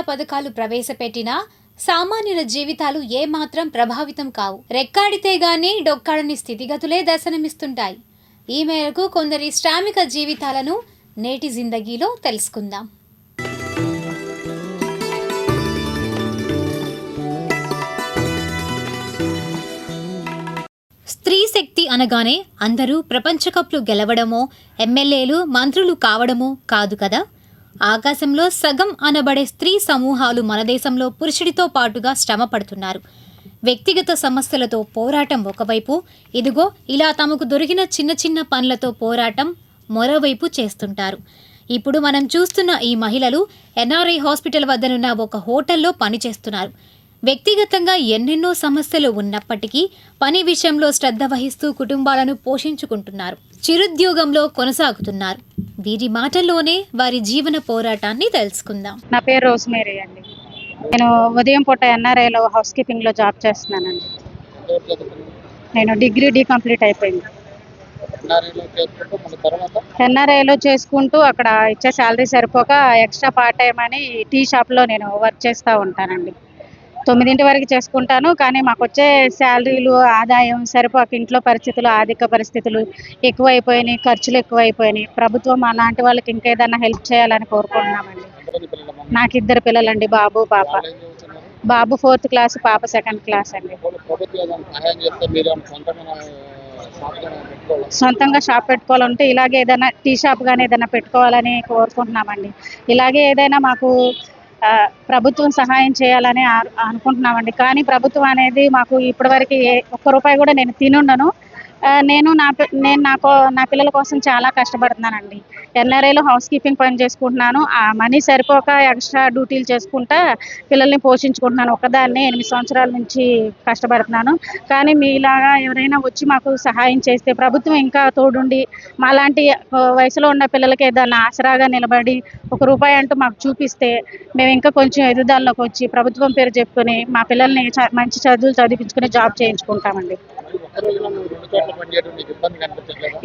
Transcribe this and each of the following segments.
పథకాలు ప్రవేశపెట్టినా సామాన్యుల జీవితాలు ఏమాత్రం ప్రభావితం కావు. రెక్కాడితే గానీ డొక్కాడని స్థితిగతులే దర్శనమిస్తుంటాయి. ఈ మేరకు కొందరి శ్రామిక జీవితాలను నేటి జిందగీలో తెలుసుకుందాం. స్త్రీ శక్తి అనగానే అందరూ ప్రపంచ కప్లు గెలవడమో ఎమ్మెల్యేలు మంత్రులు కావడమో కాదు కదా? ఆకాశంలో సగం అనబడే స్త్రీ సమూహాలు మన దేశంలో పురుషుడితో పాటుగా శ్రమ పడుతున్నారు. వ్యక్తిగత సమస్యలతో పోరాటం ఒకవైపు ఇదిగో ఇలా తమకు దొరికిన చిన్న చిన్న పనులతో పోరాటం మరోవైపు చేస్తుంటారు. ఇప్పుడు మనం చూస్తున్న ఈ మహిళలు ఎన్ఆర్ఐ హాస్పిటల్ వద్దనున్న ఒక హోటల్లో పనిచేస్తున్నారు. వ్యక్తిగతంగా ఎన్నెన్నో సమస్యలు ఉన్నప్పటికీ పని విషయంలో శ్రద్ధ వహిస్తూ కుటుంబాలను పోషించుకుంటున్నారు. చిరుద్యోగంలో కొనసాగుతున్నారు. వీరి మాటల్లోనే వారి జీవన పోరాటాన్ని తెలుసుకుందాం. నా పేరు రోస్మేరీ అండి. నేను ఉదయం పూట ఎన్ఆర్ఐలో హౌస్ కీపింగ్లో జాబ్ చేస్తున్నానండి. నేను డిగ్రీ డీ కంప్లీట్ అయిపోయింది. ఎన్ఆర్ఐలో చేసుకుంటూ అక్కడ ఇచ్చే శాలరీ సరిపోక ఎక్స్ట్రా పార్ట్ టైం అని టీ షాప్లో నేను వర్క్ చేస్తూ ఉంటానండి. తొమ్మిదింటి వరకు చేసుకుంటాను కానీ మాకు వచ్చే శాలరీలు ఆదాయం సరిపోక ఇంట్లో పరిస్థితులు ఆర్థిక పరిస్థితులు ఎక్కువైపోయినాయి ఖర్చులు ఎక్కువైపోయినాయి. ప్రభుత్వం అలాంటి వాళ్ళకి ఇంకేదైనా హెల్ప్ చేయాలని కోరుకుంటున్నామండి. నాకు ఇద్దరు పిల్లలండి బాబు పాప. బాబు ఫోర్త్ క్లాస్ పాప సెకండ్ క్లాస్ అండి. సొంతంగా షాప్ పెట్టుకోవాలంటే ఇలాగే ఏదైనా టీ షాప్ కానీ ఏదైనా పెట్టుకోవాలని కోరుకుంటున్నామండి. ఇలాగే ఏదైనా మాకు ప్రభుత్వం సహాయం చేయాలని అనుకుంటున్నామండి. కానీ ప్రభుత్వం అనేది మాకు ఇప్పటివరకు ఏ ఒక్క రూపాయి కూడా నేను తినుండను. నేను నా పి- నేను నాకు నా పిల్లల కోసం చాలా కష్టపడుతున్నానండి. ఎన్ఆర్ఐలో హౌస్ కీపింగ్ పని చేసుకుంటున్నాను. ఆ మనీ సరిపోక ఎక్స్ట్రా డ్యూటీలు చేసుకుంటా పిల్లల్ని పోషించుకుంటున్నాను. ఒకదాన్ని ఎనిమిది సంవత్సరాల నుంచి కష్టపడుతున్నాను. కానీ మీలాగా ఎవరైనా వచ్చి మాకు సహాయం చేస్తే ప్రభుత్వం ఇంకా తోడుండి మాలాంటి వయసులో ఉన్న పిల్లలకి ఏదైనా ఆసరాగా నిలబడి ఒక రూపాయి అంటూ మాకు చూపిస్తే మేము ఇంకా కొంచెం ఎదుగుదలలోకి వచ్చి ప్రభుత్వం పేరు చెప్పుకొని మా పిల్లల్ని చ- మంచి చదువులు చదివించుకుని జాబ్ చేయించుకుంటామండి.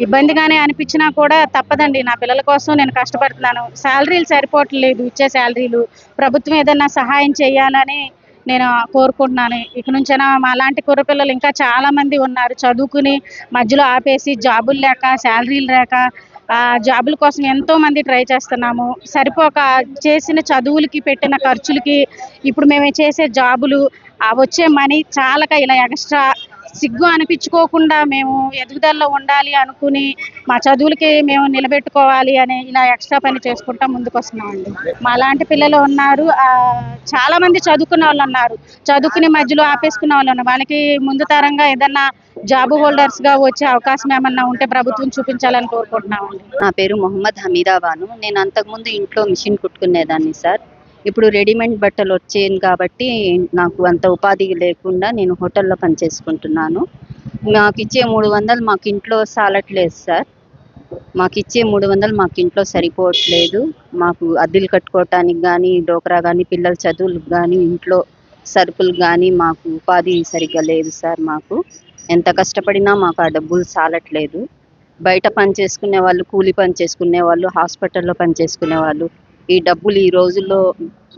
ఇబ్బందిగానే అనిపించినా కూడా తప్పదండి. నా పిల్లల కోసం నేను కష్టపడుతున్నాను. శాలరీలు సరిపోవట్లేదు. ఇచ్చే శాలరీలు. ప్రభుత్వం ఏదైనా సహాయం చేయాలని నేను కోరుకుంటున్నాను. ఇక నుంచైనా మా లాంటి కుర్రపిల్లలు ఇంకా చాలామంది ఉన్నారు. చదువుకుని మధ్యలో ఆపేసి జాబులు లేక శాలరీలు లేక ఆ జాబుల కోసం ఎంతో మంది ట్రై చేస్తున్నాము. సరిపోక చేసిన చదువులకి పెట్టిన ఖర్చులకి ఇప్పుడు మేము చేసే జాబులు వచ్చే మనీ చాలక ఇలా ఎక్స్ట్రా సిగ్గు అనిపించుకోకుండా మేము ఎదుగుదలలో ఉండాలి అనుకుని మా చదువులకి మేము నిలబెట్టుకోవాలి అని ఇలా ఎక్స్ట్రా పని చేసుకుంటా ముందుకు వస్తున్నామండి మా లాంటి పిల్లలు ఉన్నారు చాలా మంది చదువుకున్న వాళ్ళు ఉన్నారు. చదువుకుని మధ్యలో ఆపేసుకున్న వాళ్ళు ఉన్నారు. వాళ్ళకి ముందు తరంగా ఏదన్నా జాబ్ హోల్డర్స్గా వచ్చే అవకాశం ఏమన్నా ఉంటే ప్రభుత్వం చూపించాలని కోరుకుంటున్నామండి. నా పేరు మొహమ్మద్ హమీదాబాను నేను అంతకుముందు ఇంట్లో మిషన్ కుట్టుకునేదాన్ని సార్. ఇప్పుడు రెడీమేడ్ బట్టలు వచ్చాయి కాబట్టి నాకు అంత ఉపాధి లేకుండా నేను హోటల్లో పనిచేసుకుంటున్నాను. మాకు ఇచ్చే మూడు వందలు మాకు ఇంట్లో సాలట్లేదు సార్. మాకు ఇచ్చే మూడు వందలు మాకు ఇంట్లో సరిపోవట్లేదు. మాకు అద్దెలు కట్టుకోవటానికి కానీ డోకరా కానీ పిల్లల చదువులకు కానీ ఇంట్లో సరుకులు కానీ మాకు ఉపాధి సరిగ్గా లేదు సార్ మాకు. ఎంత కష్టపడినా మాకు ఆ డబ్బులు సాలట్లేదు. బయట పని చేసుకునే వాళ్ళు కూలి పని చేసుకునే వాళ్ళు హాస్పిటల్లో పని చేసుకునే వాళ్ళు ఈ డబ్బులు ఈ రోజుల్లో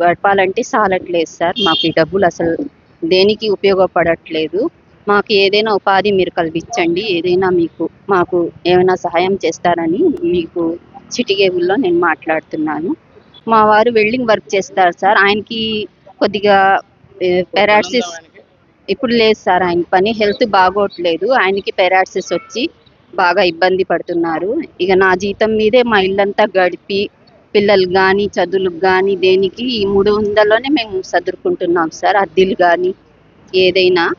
గడపాలంటే సాలట్లేదు సార్. మాకు ఈ డబ్బులు అసలు దేనికి ఉపయోగపడట్లేదు. మాకు ఏదైనా ఉపాధి మీరు కల్పించండి. ఏదైనా మీకు మాకు ఏమైనా సహాయం చేస్తారని మీకు చిటికేబుల్లో నేను మాట్లాడుతున్నాను. మా వారు వెల్డింగ్ వర్క్ చేస్తారు సార్. ఆయనకి కొద్దిగా పెరాసిస్ ఇప్పుడు లేదు సార్. ఆయన పని హెల్త్ బాగోట్లేదు. ఆయనకి పెరాసిస్ వచ్చి బాగా ఇబ్బంది పడుతున్నారు. ఇక నా జీతం మీదే మా ఇల్లంతా గడిపి పిల్లలు కానీ చదువులకు కానీ దేనికి ఈ మూడు వందల్లోనే మేము సదురుకుంటున్నాం సార్ అద్దెలు కానీ ఏదైనా.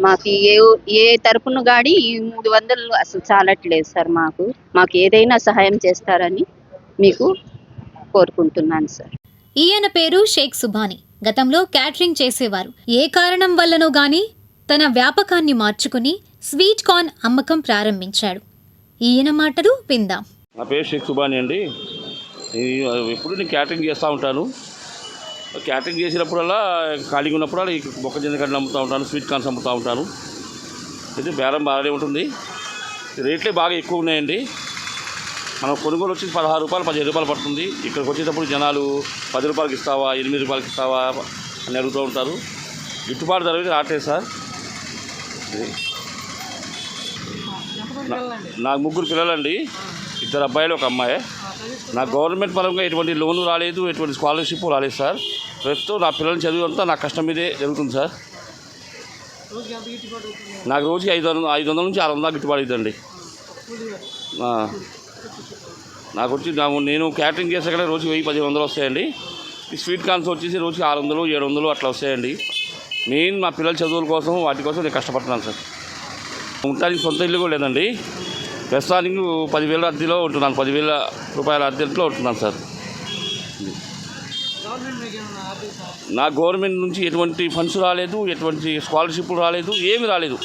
మాకు ఏ ఏ తరపున గాడి ఈ మూడు వందలు అసలు చాలట్లేదు సార్ మాకు. మాకు ఏదైనా సహాయం చేస్తారని మీకు కోరుకుంటున్నాను సార్. ఈయన పేరు షేక్ సుభాని. గతంలో క్యాటరింగ్ చేసేవారు. ఏ కారణం వల్లనో గాని తన వ్యాపకాన్ని మార్చుకుని స్వీట్ కార్న్ అమ్మకం ప్రారంభించాడు. ఈయన మాటలు విందాం. నా పేరు షేక్ సుబాని అండి. ఎప్పుడు నేను క్యాటరింగ్ చేస్తూ ఉంటాను. క్యాటరింగ్ చేసినప్పుడల్లా ఖాళీగా ఉన్నప్పుడల్లా ఈ మొక్కజొన్న గడ్డలు అమ్ముతూ ఉంటాను స్వీట్ కార్న్స్ అమ్ముతూ ఉంటాను. అయితే బేరం బాగానే ఉంటుంది. రేట్లే బాగా ఎక్కువ ఉన్నాయండి. మనం కొనుగోలు వచ్చి పదహారు రూపాయలు పదిహేను రూపాయలు పడుతుంది. ఇక్కడికి వచ్చేటప్పుడు జనాలు పది రూపాయలకి ఇస్తావా ఎనిమిది రూపాయలకి ఇస్తావా అని అడుగుతూ ఉంటారు. గిట్టుబాటు ధర రావట్లేదు సార్. నాకు ముగ్గురు పిల్లలండి. ఇద్దరు అబ్బాయిలు ఒక అమ్మాయి. నా గవర్నమెంట్ పరంగా ఎటువంటి లోన్లు రాలేదు ఎటువంటి స్కాలర్షిప్ రాలేదు సార్. ప్రస్తుతం నా పిల్లల చదువు అంతా నా కష్టం మీదే జరుగుతుంది సార్. నాకు రోజుకి ఐదు వందల ఐదు వందల నుంచి ఆరు వందల గిట్టుబాటు అవుతుందండి. నాకు వచ్చి నేను క్యాటరింగ్ చేసే కదా రోజుకి వెయ్యి పదిహేను వందలు వస్తాయండి. ఈ స్వీట్ కార్న్స్ వచ్చేసి రోజుకి ఆరు వందలు ఏడు వందలు అట్లా వస్తాయండి. మెయిన్ మా పిల్లల చదువుల కోసం వాటి కోసం నేను కష్టపడుతున్నాను సార్. ఉండటానికి సొంత ఇల్లు కూడా లేదండి. ప్రస్తుతానికి పదివేల అద్దెలో ఉంటున్నాను. పదివేల రూపాయల అద్దెలో ఉంటున్నాను సార్. నా గవర్నమెంట్ నుంచి ఎటువంటి ఫండ్స్ రాలేదు ఎటువంటి స్కాలర్షిప్ రాలేదు ఏమీ రాలేదు.